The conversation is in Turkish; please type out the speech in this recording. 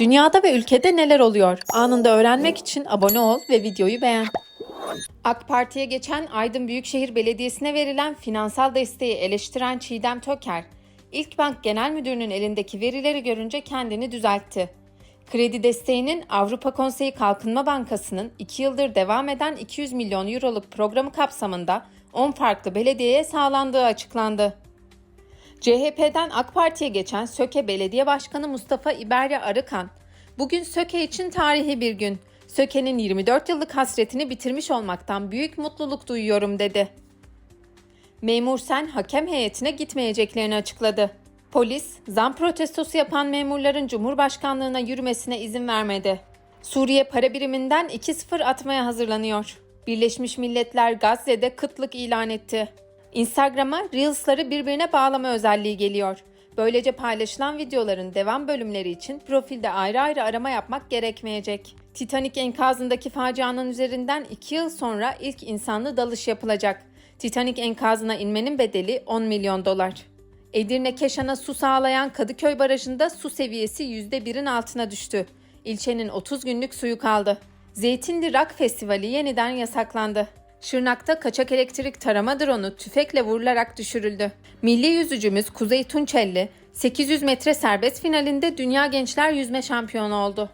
Dünyada ve ülkede neler oluyor? Anında öğrenmek için abone ol ve videoyu beğen. AK Parti'ye geçen Aydın Büyükşehir Belediyesi'ne verilen finansal desteği eleştiren Çiğdem Töker, İlkbank Genel Müdürü'nün elindeki verileri görünce kendini düzeltti. Kredi desteğinin Avrupa Konseyi Kalkınma Bankası'nın 2 yıldır devam eden 200 milyon euroluk programı kapsamında 10 farklı belediyeye sağlandığı açıklandı. CHP'den AK Parti'ye geçen Söke Belediye Başkanı Mustafa İberya Arıkan, bugün Söke için tarihi bir gün. Söke'nin 24 yıllık hasretini bitirmiş olmaktan büyük mutluluk duyuyorum dedi. Memur Sen hakem heyetine gitmeyeceklerini açıkladı. Polis, zam protestosu yapan memurların Cumhurbaşkanlığına yürümesine izin vermedi. Suriye para biriminden 2-0 atmaya hazırlanıyor. Birleşmiş Milletler Gazze'de kıtlık ilan etti. Instagram'a Reels'ları birbirine bağlama özelliği geliyor. Böylece paylaşılan videoların devam bölümleri için profilde ayrı ayrı arama yapmak gerekmeyecek. Titanic enkazındaki facianın üzerinden 2 yıl sonra ilk insanlı dalış yapılacak. Titanic enkazına inmenin bedeli 10 milyon dolar. Edirne Keşan'a su sağlayan Kadıköy Barajı'nda su seviyesi %1'in altına düştü. İlçenin 30 günlük suyu kaldı. Zeytinli Rock Festivali yeniden yasaklandı. Şırnak'ta kaçak elektrik tarama dronu tüfekle vurularak düşürüldü. Milli yüzücümüz Kuzey Tunçelli 800 metre serbest finalinde Dünya Gençler Yüzme Şampiyonu oldu.